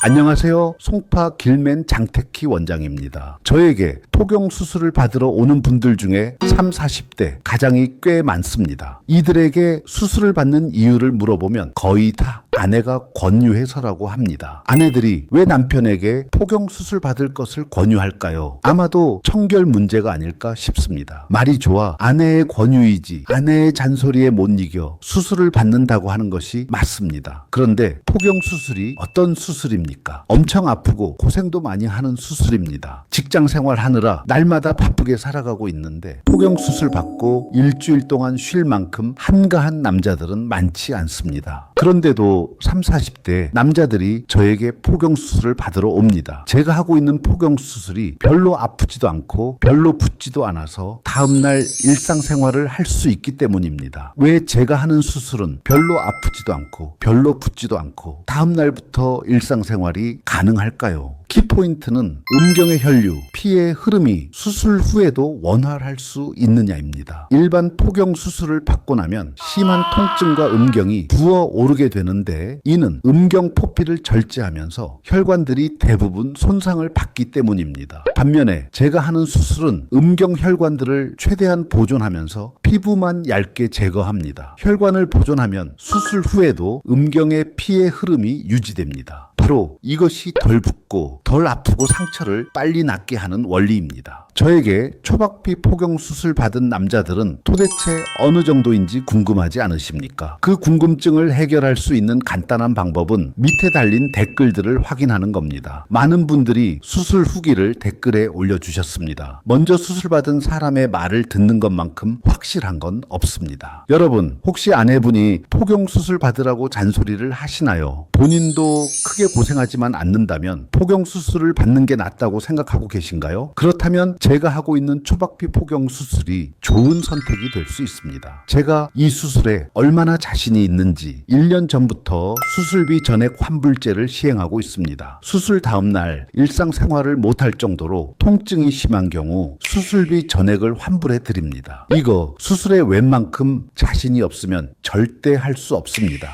안녕하세요. 송파 길맨 장태키 원장입니다. 저에게 포경 수술을 받으러 오는 분들 중에 3, 40대 가장이 꽤 많습니다. 이들에게 수술을 받는 이유를 물어보면 거의 다 아내가 권유해서라고 합니다. 아내들이 왜 남편에게 포경 수술 받을 것을 권유할까요? 아마도 청결 문제가 아닐까 싶습니다. 말이 좋아 아내의 권유이지 아내의 잔소리에 못 이겨 수술을 받는다고 하는 것이 맞습니다. 그런데 포경 수술이 어떤 수술입니까? 엄청 아프고 고생도 많이 하는 수술입니다. 직장 생활 하느라 날마다 바쁘게 살아가고 있는데 포경 수술 받고 일주일 동안 쉴 만큼 한가한 남자들은 많지 않습니다. 그런데도 3, 40대 남자들이 저에게 포경 수술을 받으러 옵니다. 제가 하고 있는 포경 수술이 별로 아프지도 않고 별로 붓지도 않아서 다음날 일상생활을 할 수 있기 때문입니다. 왜 제가 하는 수술은 별로 아프지도 않고 별로 붓지도 않고 다음날부터 일상생활이 가능할까요? 키포인트는 음경의 혈류, 피의 흐름이 수술 후에도 원활할 수 있느냐입니다. 일반 포경 수술을 받고 나면 심한 통증과 음경이 부어 오르게 되는데 이는 음경 포피를 절제하면서 혈관들이 대부분 손상을 받기 때문입니다. 반면에 제가 하는 수술은 음경 혈관들을 최대한 보존하면서 피부만 얇게 제거합니다. 혈관을 보존하면 수술 후에도 음경의 피의 흐름이 유지됩니다. 바로 이것이 덜 붓고 덜 아프고 상처를 빨리 낫게 하는 원리입니다. 저에게 초박피 포경 수술 받은 남자들은 도대체 어느 정도인지 궁금하지 않으십니까? 그 궁금증을 해결할 수 있는 간단한 방법은 밑에 달린 댓글들을 확인하는 겁니다. 많은 분들이 수술 후기를 댓글에 올려주셨습니다. 먼저 수술 받은 사람의 말을 듣는 것만큼 확실한 건 없습니다. 여러분, 혹시 아내분이 포경 수술 받으라고 잔소리를 하시나요? 본인도 크게 고생하지만 않는다면 포경 수술을 받는 게 낫다고 생각하고 계신가요? 그렇다면 제가 하고 있는 초박피 포경 수술이 좋은 선택이 될 수 있습니다. 제가 이 수술에 얼마나 자신이 있는지 1년 전부터 수술비 전액 환불제를 시행하고 있습니다. 수술 다음 날 일상생활을 못할 정도로 통증이 심한 경우 수술비 전액을 환불해 드립니다. 이거 수술에 웬만큼 자신이 없으면 절대 할 수 없습니다.